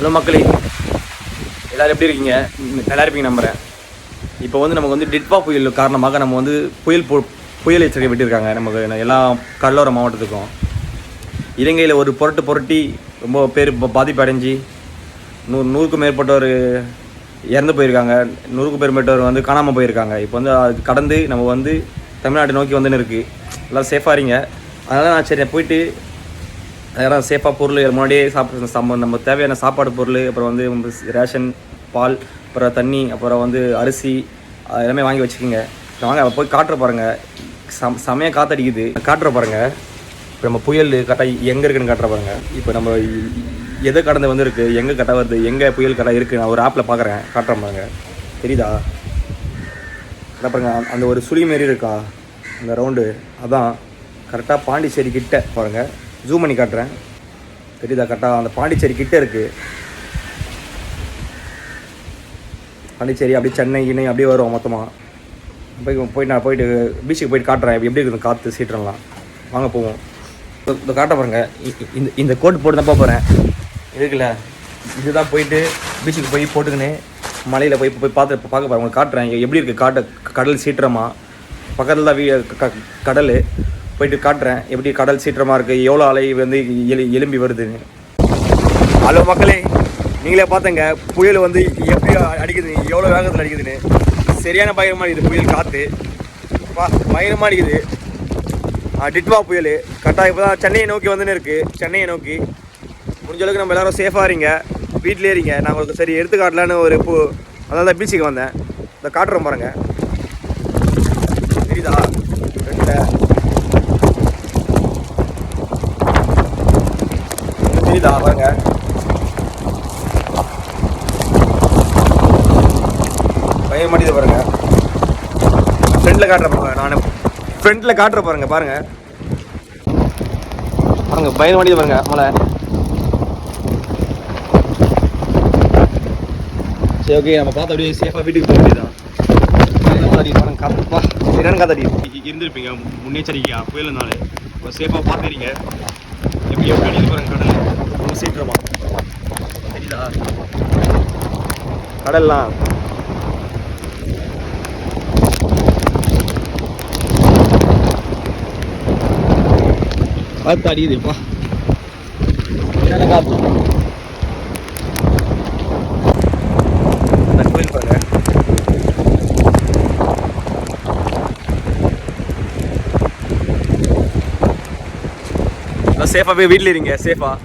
Hello மக்களே. எல்லோரும் எப்படி இருக்கீங்க? நல்லா இருப்பீங்க நம்புகிறேன் இப்போ வந்து நமக்கு வந்து டிட்வா புயல் காரணமாக நம்ம வந்து புயல் பு புயல் எச்சரிக்கை விட்டுருக்காங்க. நமக்கு எல்லா கடலோர மாவட்டத்துக்கும். இலங்கையில் ஒரு புரட்டு புரட்டி ரொம்ப பேர் பாதிப்பு அடைஞ்சு நூறு நூறுக்கும் மேற்பட்டவர் இறந்து போயிருக்காங்க. நூறுக்கும் மேற்பட்டவர் வந்து காணாமல் போயிருக்காங்க. இப்போ வந்து அது கடந்து நம்ம வந்து தமிழ்நாட்டை நோக்கி வந்துன்னு இருக்குது எல்லாம் சேஃபாக இருங்க. அதனால் நான் சரி போயிட்டு அதெல்லாம் சேஃபாக பொருள் முன்னாடியே சாப்பிட்ற சம்ம நம்ம தேவையான சாப்பாடு பொருள் அப்புறம் வந்து ரேஷன் பால் அப்புறம் தண்ணி அப்புறம் வந்து அரிசி எல்லாமே வாங்கி வச்சுக்கோங்க. வாங்க போய் காட்டுற பாருங்கள் சம் செமையாக காத்தடிக்குது. காட்டுற பாருங்கள் இப்போ நம்ம புயல் கரெக்டாக எங்கே இருக்குன்னு காட்டுற பாருங்கள் இப்போ நம்ம எதை கடந்து வந்திருக்கு எங்கே கரெக்டாக வருது எங்கே புயல் கரெக்டாக இருக்குது நான் ஒரு ஆப்பில் பார்க்குறேன் காட்டுற பாருங்க. தெரியுதா? கரெக்டாக பாருங்க அந்த- ஒரு சுழி மாரி இருக்கா? அந்த ரவுண்டு அதான் கரெக்டாக பாண்டிச்சேரி கிட்ட பாருங்கள் ஜூம் பண்ணி காட்டுறேன். தெரியுதா கரெக்டாக அந்த பாண்டிச்சேரி கிட்டே இருக்குது பாண்டிச்சேரி அப்படியே சென்னை இன்னை அப்படியே வருவோம் மொத்தமாக போய் போய் நான் போயிட்டு பீச்சுக்கு போயிட்டு காட்டுறேன். எப்படி இருக்குது காற்று சீட்டுறலாம் வாங்க போவோம். இந்த- காட்ட பாருங்க. இந்த இந்த கோட் போட்டு தான் போகிறேன் இருக்குல்ல? இதுதான் போயிட்டு பீச்சுக்கு போய் போட்டுக்கின்னு மலையில் போய் போய் பார்த்து பார்க்க போகிறேன் உங்களுக்கு காட்டுறேன். எப்படி இருக்குது காட்ட கடல் சீற்றமா? பக்கத்தில் தான் வீ க- கடல். போயிட்டு காட்டுறேன். எப்படி கடல் சீற்றமாக இருக்குது எவ்வளோ அலை வந்து எலி எலும்பி வருதுன்னு ஹலோ மக்களே நீங்களே பார்த்தங்க. புயல் வந்து எப்படி அடிக்குது? எவ்வளோ வேகத்தில் அடிக்குதுன்னு. சரியான பயங்கரமாக அடிக்குது. புயல் காற்று பா பயங்கரமாக அடிக்குது. ஆ, டிட்வா புயல். கரெக்டாக இப்போ தான் சென்னையை நோக்கி வந்துன்னு இருக்குது சென்னையை நோக்கி. முடிஞ்ச அளவுக்கு நம்ம எல்லாரும் சேஃபாக இருங்க. வீட்டிலே இருங்க. நான் உங்களுக்கு சரி எடுத்து காட்டலான்னு ஒரு பூ அதனால தான் பீச்சுக்கு வந்தேன். இந்த காட்டுறோம் பாருங்கள் தெரியுதா ரெண்டு தெரியுதா பாருங்க பயம் மாட்டேது பாருங்க. ஃப்ரெண்டில் காட்டுற பாருங்க நான். ஃப்ரெண்டில் காட்டுற பாருங்க பாருங்க. பாருங்க பயம் மாட்டேது பாருங்க மலை சரி ஓகே நம்ம பார்த்து அப்படியே சேஃபாக வீட்டுக்கு போக வேண்டியதான் பாருங்க காப்பா காத்தடி. இருந்திருப்பீங்க முன்னெச்சரிக்கையாக புயலுனால. சேஃபாக பார்த்துறீங்க எப்படி எப்படி அடிக்குது பாருங்க கடல் ரொம்ப சீக்கிரமா. தெரியுதா? கடல்லாம். காத்து அடிக்குதுப்பா சரியான காத்து. இந்த கோயில் பாருங்க. சேஃபாக போய் வீட்டில் இருங்க சேஃபாக